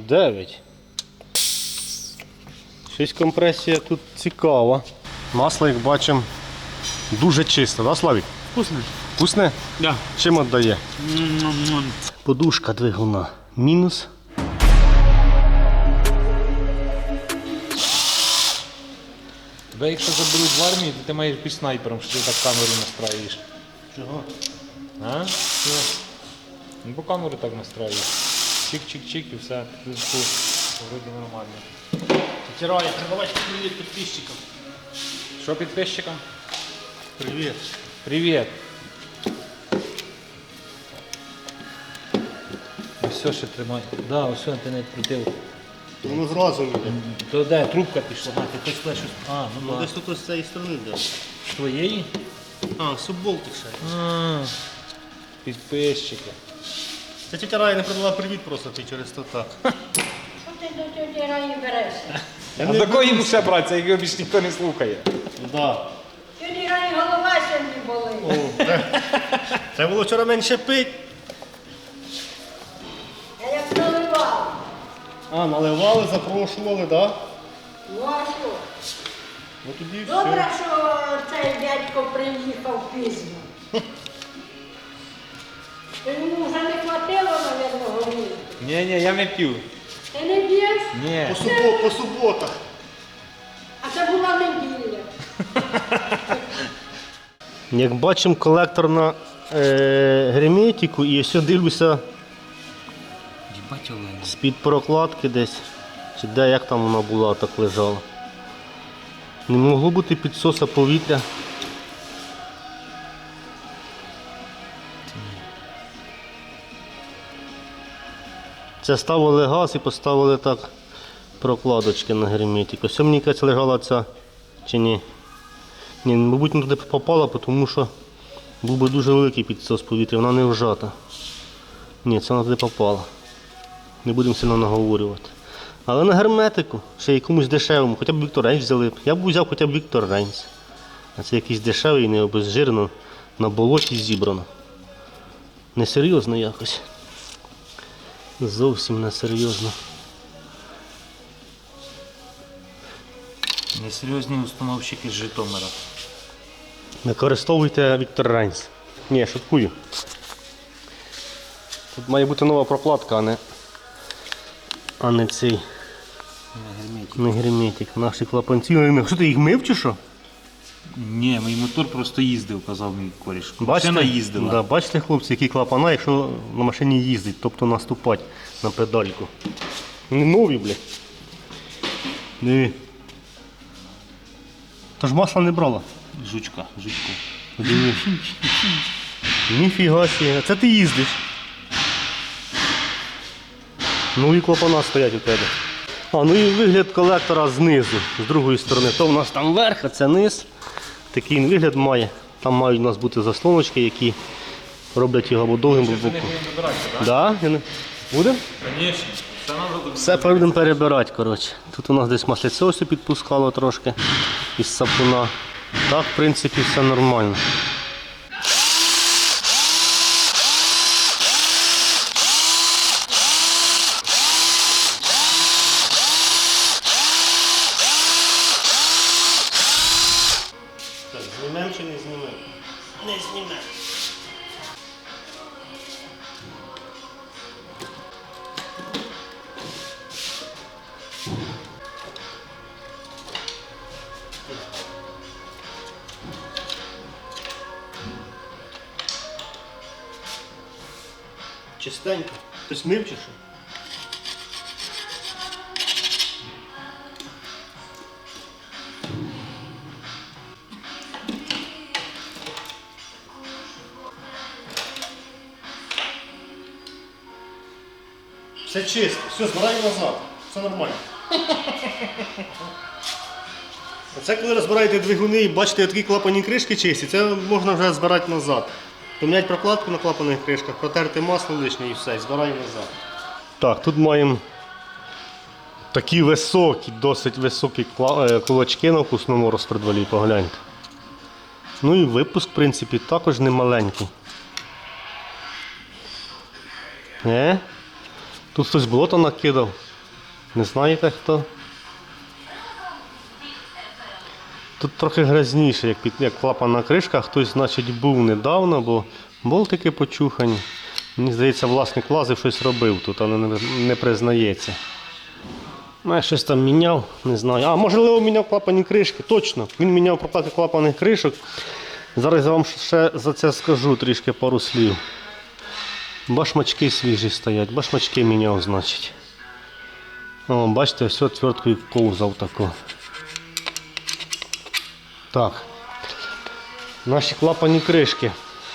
9. Щось компресія тут цікава. Масло, як бачимо, дуже чисте, да, Славік? Вкусно? Вкусне? Да. Чим віддає? Подушка двигуна. Мінус. Тебе якщо заберуть в армію, то ти маєш бути снайпером, що ти так камеру настраюєш. Чого? А? Що? Ну, по камеру так настраюєш. Чик-чик-чик і все. Вроді нормально. Тетирає, передавайте привіт підписчикам. Що підписчикам? Привіт. Привіт. Все ще тримай. Да, ось все, ти не крутив. Воно зразу йде. То де трубка пішла? А, ти хочеш щось. А, ну Ну, да. десь тут з цієї сторони йде. З твоєї? А, субболтик ще. А, підписчики. Ця тетя Рая не передала привіт просто ти через то так. Що ти до тьоті Раї берешся? А до кого йому ще братися, як його більш ніхто не слухає? Да. Тьоті Раї голова сьогодні болить. О, Треба було вчора менше пити. Я як наливала. А, наливали, запрошували, да? Ну а що? Ну тоді Добре, все. що цей дядько приїхав пізно. Йому вже не хватило, мабуть, горілки. Ні, ні, я не п'ю. Ти не б'єш? Ні. По, субо- по суботах. А це була неділя. Як бачимо, колектор на е, герметику і ось дивлюся з-під прокладки десь. Чи де як там вона була, так лежала. Не могло бути підсоса повітря. Це ставили газ і поставили так прокладочки на герметик. Ось мені якась лежала ця чи ні. Ні, мабуть, не туди попала, тому що був би дуже великий підсос повітря, вона не вжата. Ні, це вона туди попала. Не будемо сильно наговорювати. Але на герметику, ще якомусь дешевому, хоча б Віктор Рейнс взяли. Я б взяв хоча б Віктор Рейнс. А це якийсь дешевий, не обезжирено, на болоті зібрано. Несерйозно якось. Зовсім несерйозно. Несерйозні установщики з Житомира. Використовуйте Віктор Рейнс. Ні, шуткую. Тут має бути нова прокладка, а не, а не цей. Не герметик. Не герметик. Наші клапанці. Що ти їх мив чи що? Ні, мій мотор просто їздив, казав мій коріш. Бачите, Машина їздила. Да, бачите, хлопці, які клапана, якщо на машині їздить, тобто наступати на педальку. Не нові, блядь. Диви. Тож масла не брала. Жучка, жучку. Диви. Ніфіга себе. Це ти їздиш. Нові клапана стоять у тебе. А, ну і вигляд колектора знизу, з другої сторони. То в нас там верх, а це низ. Такий він вигляд має. Там мають у нас бути заслоночки, які роблять його або довгим, боку. Да? Я не- Буде? Звісно. Все будемо перебирати, коротше. Тут у нас десь маслице ось підпускало трошки із сапуна. Так, в принципі, все нормально. знімемо чи не знімемо? Не знімемо. Чистенько. Хтось мив чи що? Все чисто, все, збирай назад. Все нормально. Оце коли розбираєте двигуни і бачите такі клапані кришки чисті, це можна вже збирати назад. Поміняти прокладку на клапаних кришках, протерти масло лишнє і все, і збираємо назад. Так, тут маємо такі високі, досить високі е, кулачки на вкусному розпредвалі, погляньте. Ну і випуск, в принципі, також не маленький. Е? Тут хтось болото накидав. Не знаєте хто? Тут трохи грязніше, як, під, як клапанна кришка. Хтось, значить, був недавно, бо болтики почухані. Мені здається, власник лазив щось робив тут, але не, не признається. Ну, я щось там міняв, не знаю. А, можливо, міняв клапані кришки, точно. Він міняв прокладки клапаних кришок. Зараз я вам ще за це скажу трішки пару слів. Башмачки свіжі стоять, башмачки міняв, значить. О, бачите, все твердкою ковзав тако. Так. Наші клапані кришки.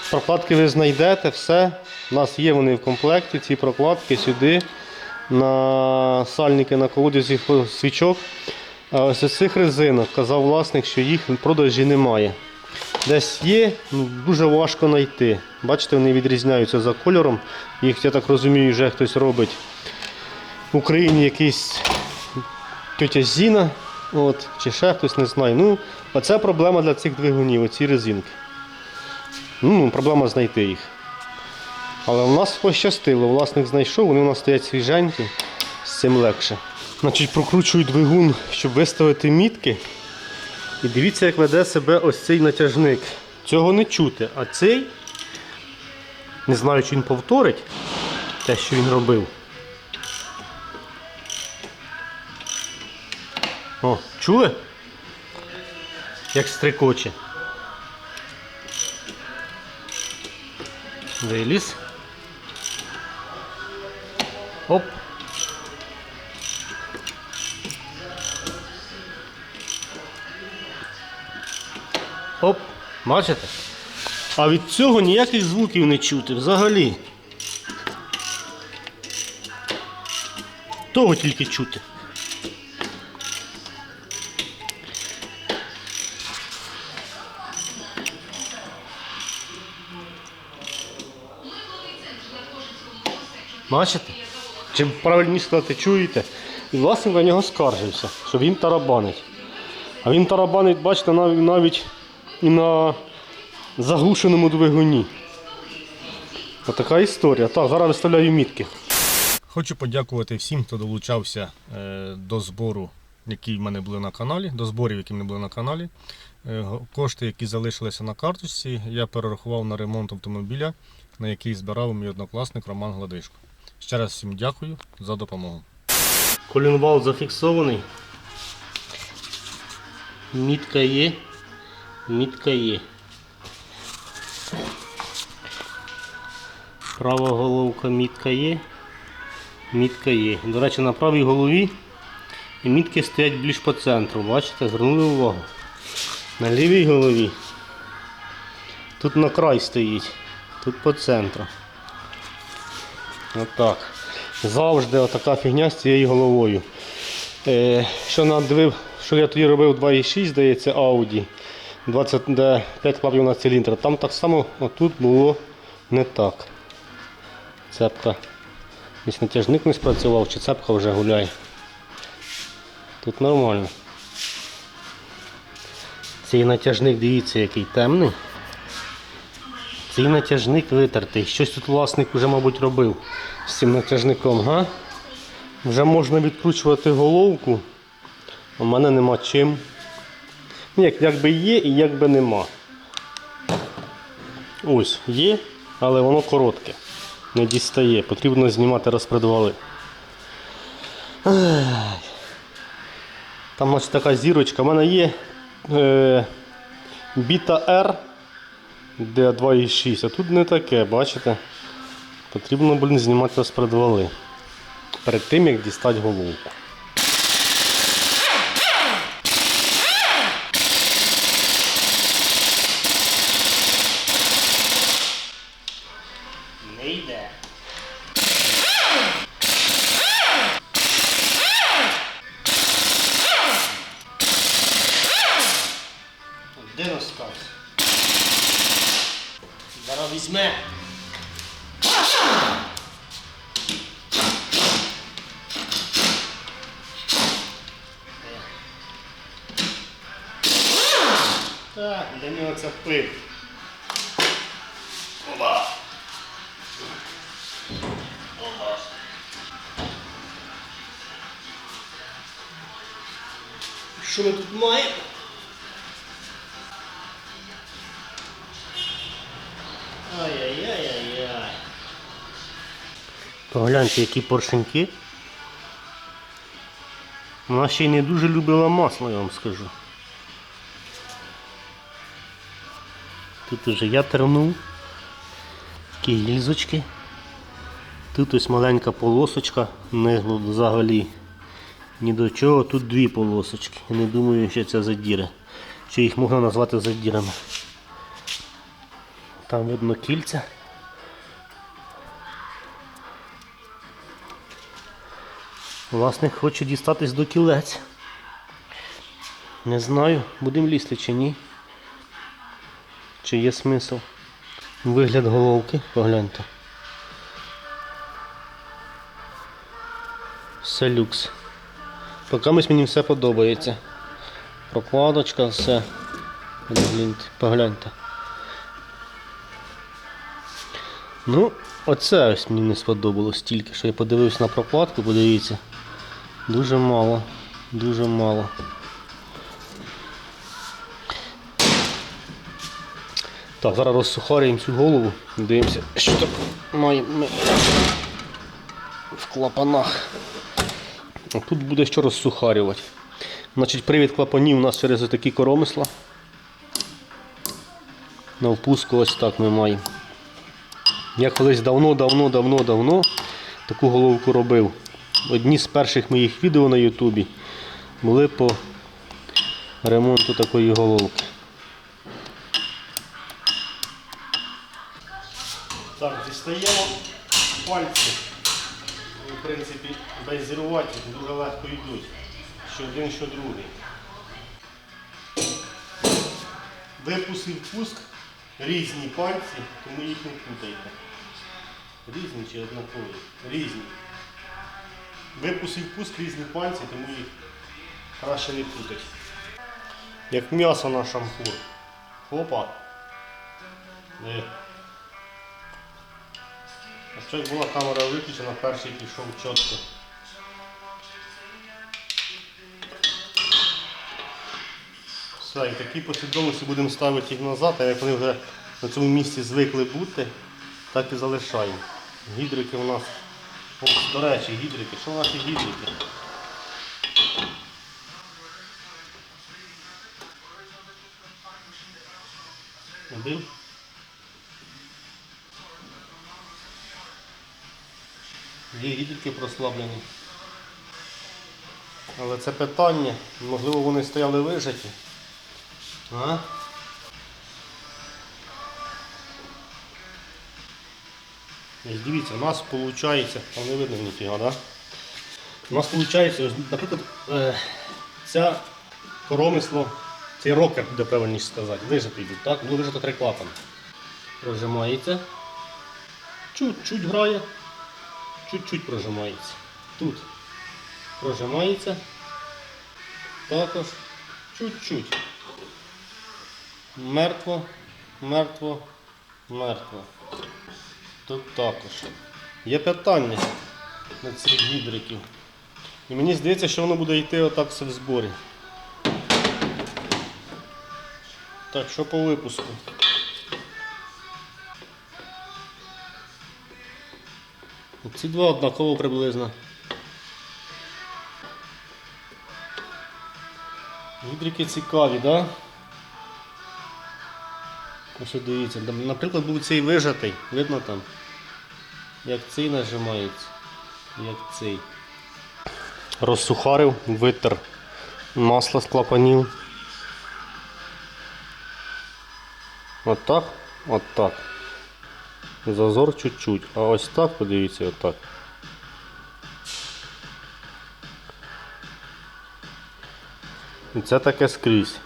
Прокладки ви знайдете, все. У нас є вони в комплекті, ці прокладки сюди, на сальники на колодязі свічок. А ось із цих резинок казав власник, що їх в продажі немає. Десь є, ну, дуже важко знайти. Бачите, вони відрізняються за кольором. Їх, я так розумію, вже хтось робить в Україні якийсь тетя Зіна, от, чи ще хтось не знає. Ну, а це проблема для цих двигунів, оці резинки. Ну, проблема знайти їх. Але в нас пощастило, власник знайшов, вони у нас стоять свіженькі, з цим легше. Значить, прокручую двигун, щоб виставити мітки. І дивіться, як веде себе ось цей натяжник. Цього не чути, а цей, не знаю, чи він повторить те, що він робив. О, чули? Як стрикоче. Виліз. Оп. Оп, бачите? А від цього ніяких звуків не чути взагалі. Того тільки чути. Бачите? Чи правильніше сказати, чуєте? І власник на нього скаржився, що він тарабанить. А він тарабанить, бачите, навіть, на заглушеному двигуні. Отака історія. Так, зараз виставляю мітки. Хочу подякувати всім, хто долучався е, до збору, які в мене були на каналі, до зборів, які в мене були на каналі. Е, Кошти, які залишилися на карточці, я перерахував на ремонт автомобіля, на який збирав мій однокласник Роман Гладишко. Ще раз всім дякую за допомогу. Колінвал зафіксований. Мітка є. Мітка є. Права головка мітка є. Мітка є. До речі, на правій голові і мітки стоять більш по центру. Бачите, звернули увагу. На лівій голові. Тут на край стоїть. Тут по центру. Отак. Завжди отака фігня з цією головою. Е, що надивив, що я тоді робив 2,6, здається, Audi. 20, де 5 клапів на циліндр. Там так само отут було не так. Цепка. Десь натяжник не спрацював, чи цепка вже гуляє. Тут нормально. Цей натяжник, дивіться, який темний. Цей натяжник витертий. Щось тут власник вже, мабуть, робив з цим натяжником, га? Вже можна відкручувати головку. У мене нема чим. Ну, Як, якби є і якби нема. Ось, є, але воно коротке. Не дістає. Потрібно знімати розпредвали. Там ось така зірочка. У мене є е, біта R, де 2,6, а тут не таке, бачите? Потрібно, блін, знімати розпредвали. Перед тим, як дістати головку. Так, для нього це пив. Оба. Оба. Що ми тут маємо? Ай-яй-яй-яй-яй. Погляньте, які поршеньки. Вона ще й не дуже любила масло, я вам скажу. Тут уже я тернув. Такі гільзочки. Тут ось маленька полосочка, не взагалі ні до чого. Тут дві полосочки. Не думаю, що це задіри. Що їх можна назвати задірами. Там видно кільця. Власник хоче дістатись до кілець. Не знаю, будемо лізти чи ні. Чи є смисл. Вигляд головки, погляньте. Все люкс. Поки мені все подобається. Прокладочка, все. Погляньте. Ну, оце ось мені не сподобалось тільки, що я подивився на прокладку, подивіться. Дуже мало. Дуже мало. Так, зараз розсухарюємо цю голову. Дивимося, що там маємо ми в клапанах. Тут буде що розсухарювати. Значить, привід клапанів у нас через такі коромисла. На впуску ось так ми маємо. Я колись давно, давно, давно, давно таку головку робив. Одні з перших моїх відео на Ютубі були по ремонту такої головки. Так, дістаємо пальці. В принципі, без зірувати дуже легко йдуть. Що один, що другий. Випуск і впуск різні пальці, тому їх не путайте. Різні чи однакові? Різні. Випуск і впуск різні пальці, тому їх краще не путати. Як м'ясо на шампур. Хопа. Що як була камера виключена, перший пішов чітко. Все, і в такій послідовності будемо ставити їх назад, а як вони вже на цьому місці звикли бути, так і залишаємо. Гідрики у нас, О, до речі, гідрики, що наші гідрики? Один. Є гідрики прослаблені. Але це питання, можливо вони стояли вижаті. А? Ось Дивіться, у нас виходить, там не видно ніфіга, да? У нас виходить, наприклад, е, ця коромисло, цей рокер, буде правильніше сказати, вижатий тут, так? Було вижато три клапани. Прожимається. Чуть-чуть грає, чуть-чуть прожимається. Тут прожимається. Також чуть-чуть. Мертво, мертво, мертво. Тут також. Є питання на цих гідриків. І мені здається, що воно буде йти отак все в зборі. Так, що по випуску? Ці два однаково приблизно. Гідрики цікаві, так? Да? Ось дивіться, наприклад, був цей вижатий, видно там, як цей нажимається, як цей. Розсухарив, витер масло з клапанів. Отак, отак. Зазор чуть-чуть. А ось так, подивіться, отак. І це таке скрізь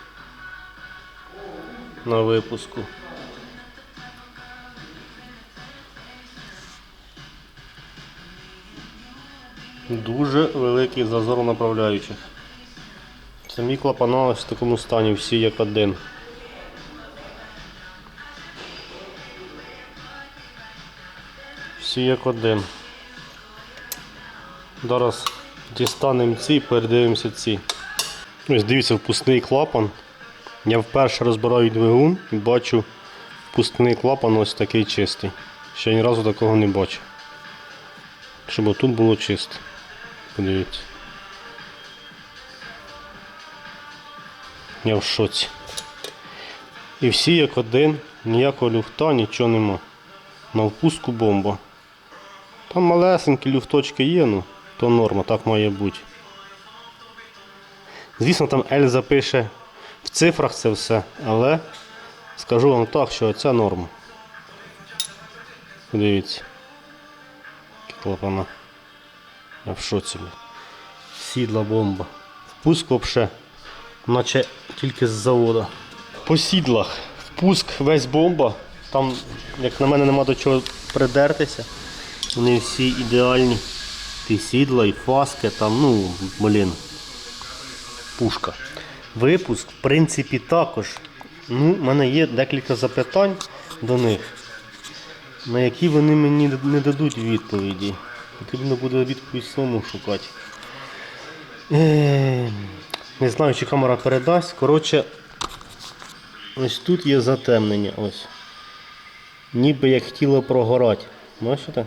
на випуску. Дуже великий зазор направляючих. Самі клапана ось в такому стані, всі як один. Всі як один. Зараз дістанемо ці і передивимося ці. Ось дивіться, впускний клапан. Я вперше розбираю двигун і бачу впускний клапан ось такий чистий. Ще ні разу такого не бачив. Щоб отут було чисто. Подивіться. Я в шоці. І всі як один, ніякого люфта, нічого нема. На впуску бомба. Там малесенькі люфточки є, ну, то норма, так має бути. Звісно, там L запише в цифрах це все, але скажу вам так, що це норма. Подивіться. Клапана. Я в шоці. Сідла бомба. Впуск взагалі, наче тільки з заводу. По сідлах. Впуск весь бомба. Там, як на мене, нема до чого придертися. Вони всі ідеальні. Ті сідла і фаски, там, ну, блін пушка. Випуск, в принципі, також. Ну, в мене є декілька запитань до них, на які вони мені не дадуть відповіді. Потрібно буде відповідь самому шукати. Е, Не знаю, чи камера передасть. Коротше, ось тут є затемнення. Ось. Ніби як хотіло прогорати. Бачите?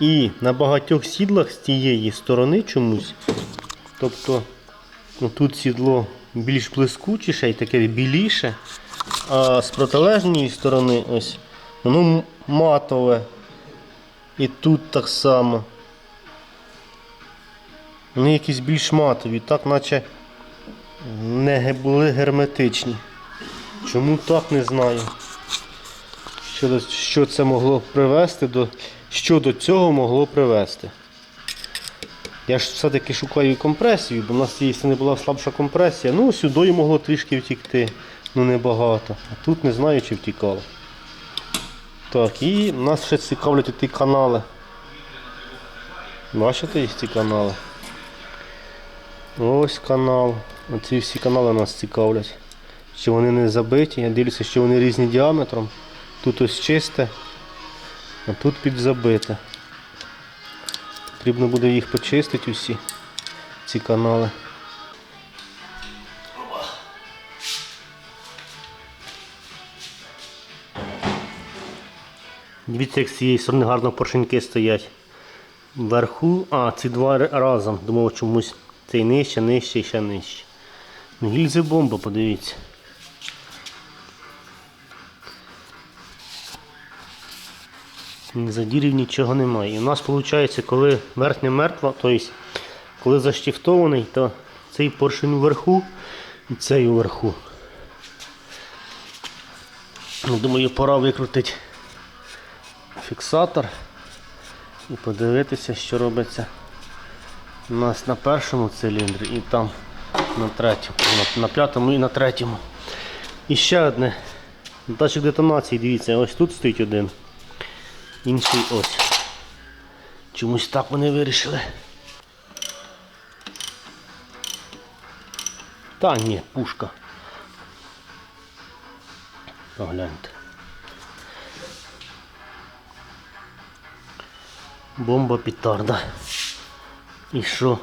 І на багатьох сідлах з тієї сторони чомусь Тобто ну, тут сідло більш блискучіше і таке біліше, а з протилежної сторони ось воно матове. І тут так само. Вони якісь більш матові, так наче не були герметичні. Чому так не знаю. Що це могло привести до. Що до цього могло привести? Я ж все-таки шукаю компресію, бо в нас якщо не була слабша компресія, ну сюди могло трішки втікти, ну небагато. А тут не знаю, чи втікало. Так, і нас ще цікавлять ті канали. Бачите їх ці канали? Ось канал. Оці всі канали нас цікавлять. Що вони не забиті. Я дивлюся, що вони різні діаметром. Тут ось чисте, а тут підзабите. Потрібно буде їх почистити усі ці канали. Дивіться, як з цієї сторони гарно поршеньки стоять. Вверху, а, ці два разом. Думав чомусь цей нижче, нижче і ще нижче. Ну, гільзи бомба, подивіться. Задірів нічого немає. І у нас виходить, коли верхня мертва, тобто коли заштифтований, то цей поршень вверху і цей вверху. Думаю, пора викрутити фіксатор і подивитися, що робиться у нас на першому циліндрі і там на третьому, на, на п'ятому і на третьому. І ще одне. Датчик детонації, дивіться, ось тут стоїть один. Інший ось. Чомусь так вони вирішили. Та ні, пушка. Погляньте. Бомба петарда. І що?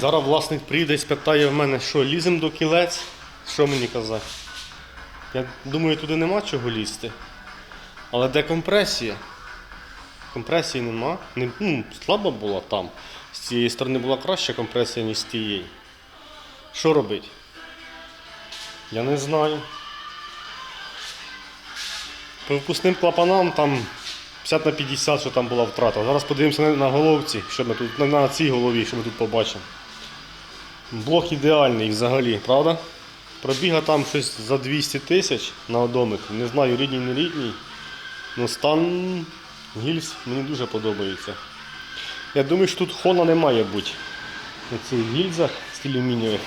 Зараз власник приїде і спитає в мене, що лізем до кілець. Що мені казати? Я думаю, туди нема чого лізти. Але де компресія? Компресії нема. Не, ну, слаба була там. З цієї сторони була краща компресія, ніж з тієї. Що робити? Я не знаю. По випускним клапанам там 50 на 50, що там була втрата. Зараз подивимося на, головці, що ми тут, на, на цій голові, що ми тут побачимо. Блок ідеальний взагалі, правда? Пробіга там щось за 200 тисяч на одомик. Не знаю, рідній, не рідній. Ну стан гільз мені дуже подобається. Я думаю, що тут хона не має бути. На цих гільзах з алюмінієвих.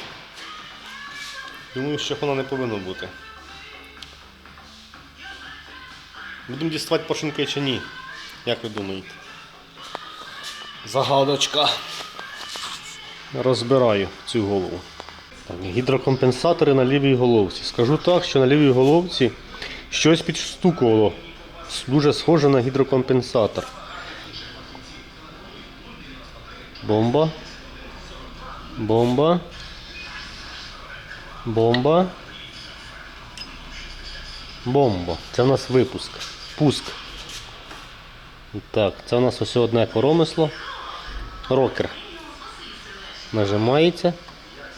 Думаю, що хона не повинно бути. Будемо діставати поршеньки чи ні? Як ви думаєте? Загадочка. Розбираю цю голову. Так, гідрокомпенсатори на лівій головці. Скажу так, що на лівій головці щось підстукувало. Дуже схоже на гідрокомпенсатор. Бомба. Бомба. Бомба. Бомба. Це в нас випуск. Пуск. Так, це у нас ось одне коромисло. Рокер. Нажимається.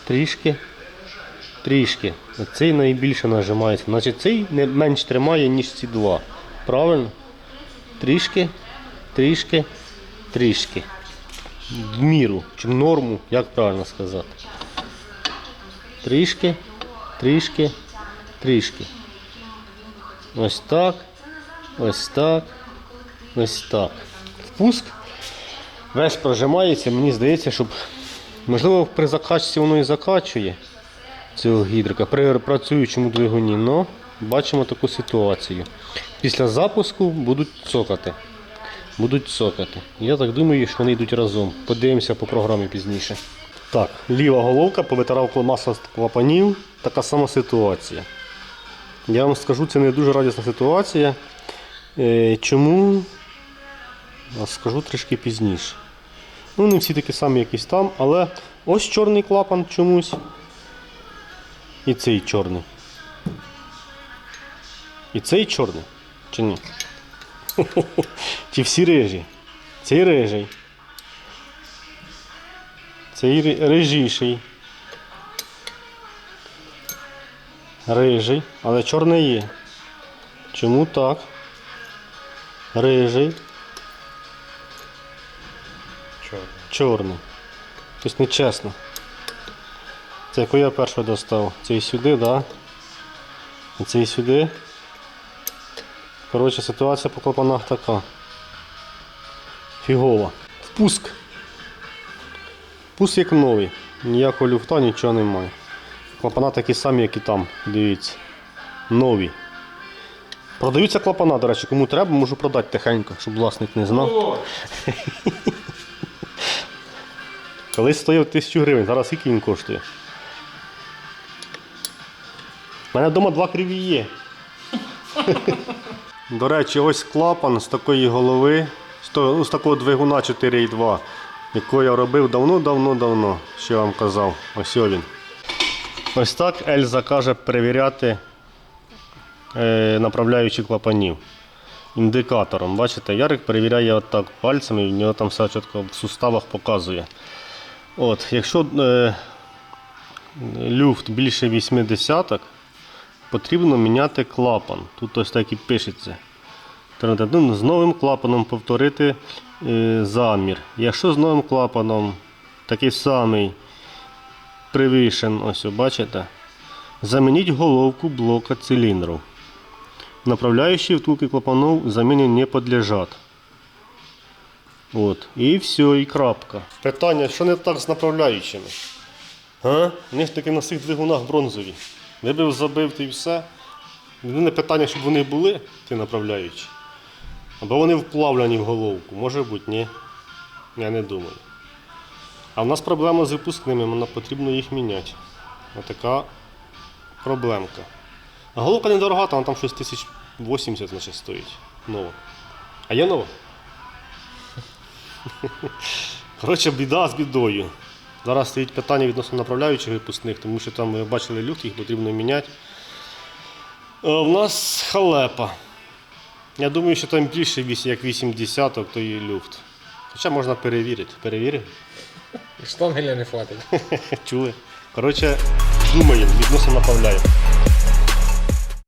Трішки. Трішки. Цей найбільше нажимається. Значить цей менш тримає, ніж ці два. Правильно? Трішки, трішки, трішки. В міру, чи в норму, як правильно сказати. Трішки, трішки, трішки. Ось так, ось так, ось так. Впуск весь прожимається, мені здається, щоб можливо при закачці воно і закачує цього гідрика при працюючому двигуні, але бачимо таку ситуацію. Після запуску будуть цокати. Будуть цокати. Я так думаю, що вони йдуть разом. Подивимося по програмі пізніше. Так, ліва головка повитирав маса клапанів. Така сама ситуація. Я вам скажу, це не дуже радісна ситуація. Е, Чому? Скажу трішки пізніше. Ну, не всі такі самі якісь там, але ось чорний клапан чомусь. І цей чорний. І цей чорний? Чи ні? Чи всі рижі? Цей рижий. Цей рижіший. Рижий, але чорний є. Чому так? Рижий, Чорно. чорний. Тобто нечесно. Це яку я перший достав? Цей сюди, да? І цей сюди. Коротше, ситуація по клапанах така. Фігова. Впуск. Впуск як новий. Ніякого люфта, нічого немає. Клапана такі самі, як і там. Дивіться. Нові. Продаються клапана, до речі, кому треба, можу продати тихенько, щоб власник не знав. Колись стояв 1000 гривень, зараз скільки він коштує? У мене вдома два криві є. До речі, ось клапан з такої голови, з ну, такого двигуна 4,2, якого я робив давно-давно-давно, що я вам казав. Ось він. Ось так Ельза каже перевіряти е, направляючі клапанів індикатором. Бачите, Ярик перевіряє отак пальцями, і в нього там все чітко в суставах показує. От, якщо е, люфт більше 80, потрібно міняти клапан. Тут ось так і пишеться. Ну, з новим клапаном повторити е, замір. Якщо з новим клапаном такий самий превишен, ось бачите, замініть головку блока циліндру. Направляющие втулки клапанов замене не подлежат. От. І все, і крапка. Питання, що не так з направляючими? А? Вони ж таки на цих двигунах бронзові. Вибив, забив ти і все. Єдине питання, щоб вони були, ті направляючі. Або вони вплавлені в головку. Може бути, ні. Я не думаю. А в нас проблема з випускними, нам потрібно їх міняти. Отака проблемка. А головка недорога, там, там щось 1080 значить, стоїть. Нова. А є нова? Коротше, біда з бідою. Зараз стоїть питання відносно направляючих випускних, тому що там ви бачили люфт, їх потрібно міняти. Е, У нас халепа. Я думаю, що там більше як 8 десяток, то є люфт. Хоча можна перевірити. Перевіримо. штангеля не хватить. Чули? Коротше, думаємо, відносно направляємо.